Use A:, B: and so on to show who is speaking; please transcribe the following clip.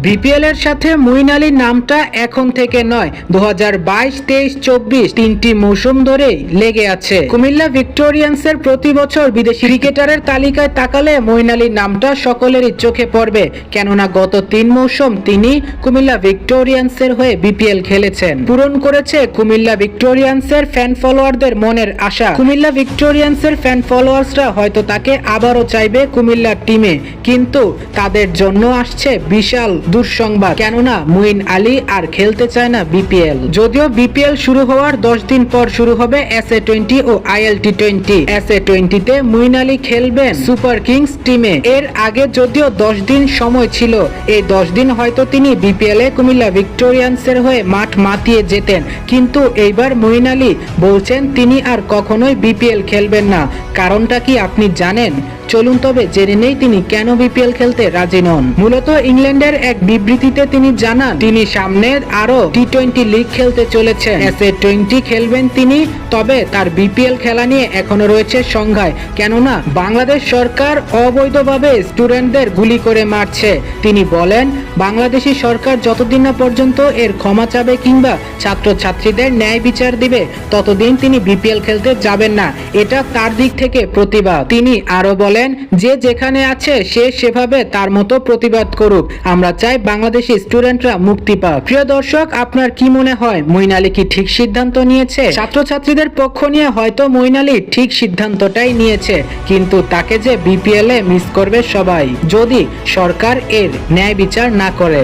A: BPL এর সাথে মুইন আলীর নামটা এখন থেকে নয় দু হাজার বাইশ, তেইশ, চব্বিশ তিনটি মৌসুম ধরেই লেগে আছে। কুমিল্লা ভিক্টোরিয়ান্সের প্রতি বছর বিদেশি ক্রিকেটারের তালিকায় তাকালে মইন আলীর নামটা সকলেরই চোখে পড়বে, কেননা গত তিন মৌসুম তিনি কুমিল্লা ভিক্টোরিয়ান্সের হয়ে বিপিএল খেলেছেন। পূরণ করেছে কুমিল্লা ভিক্টোরিয়ান্সের ফ্যান ফলোয়ারদের মনের আশা। কুমিল্লা ভিক্টোরিয়ান্সের ফ্যান ফলোয়ার্সরা হয়তো তাকে আবারও চাইবে কুমিল্লার টিমে, কিন্তু তাদের জন্য আসছে বিশাল দুঃসংবাদ। কেননা, মুইন আলী আর খেলতে চায় না বিপিএল। যদিও বিপিএল শুরু হওয়ার দশ দিন পর শুরু হবে S A twenty O IL T twenty S A টোয়েন্টিতে মুইন আলী খেলবেন সুপার কিংস টিমে। এর আগে যদিও দশ দিন সময় ছিল, এই দশ দিন হয়তো তিনি বিপিএল এ কুমিল্লা ভিক্টোরিয়ান্সের হয়ে মাঠ মাতিয়ে যেতেন। কিন্তু এইবার মইন আলী বলছেন তিনি আর কখনোই বিপিএল খেলবেন না। কারণটা কি আপনি জানেন? চলুন তবে জেনে নেই তিনি কেন বিপিএল খেলতে রাজি নন। মূলত ইংল্যান্ডের এক বিবৃতিতে তিনি জানান, তিনি সামনে আরও টি টোয়েন্টি লিগ খেলতে চলেছেন। এস এ টোয়েন্টি খেলবেন তিনি, তবে তার বিপিএল খেলা নিয়ে এখনও রয়েছে সংখ্যায় কেননা, বাংলাদেশ সরকার অবৈধভাবে স্টুডেন্টদের গুলি করে মারছে। তিনি বলেন, বাংলাদেশি সরকার যতদিন না পর্যন্ত এর ক্ষমা চাবে কিংবা ছাত্রছাত্রীদের ন্যায় বিচার দিবে, ততদিন তিনি বিপিএল খেলতে যাবেন না। এটা তার দিক থেকে প্রতিবাদ। তিনি আরও বলেন, যে যেখানে আছে সে সেভাবে তার মতো প্রতিবাদ করুক। আমরা চাই বাংলাদেশি স্টুডেন্টরা মুক্তি পাক। প্রিয় দর্শক, আপনার কি মনে হয়? মইন আলী কি ঠিক সিদ্ধান্ত নিয়েছে? ছাত্রছাত্রীদের পক্ষ নিয়ে হয়তো মইন আলী ঠিক সিদ্ধান্তটাই নিয়েছে, কিন্তু তাকে যে বিপিএল এ মিস করবে সবাই, যদি সরকার এর ন্যায় বিচার না করে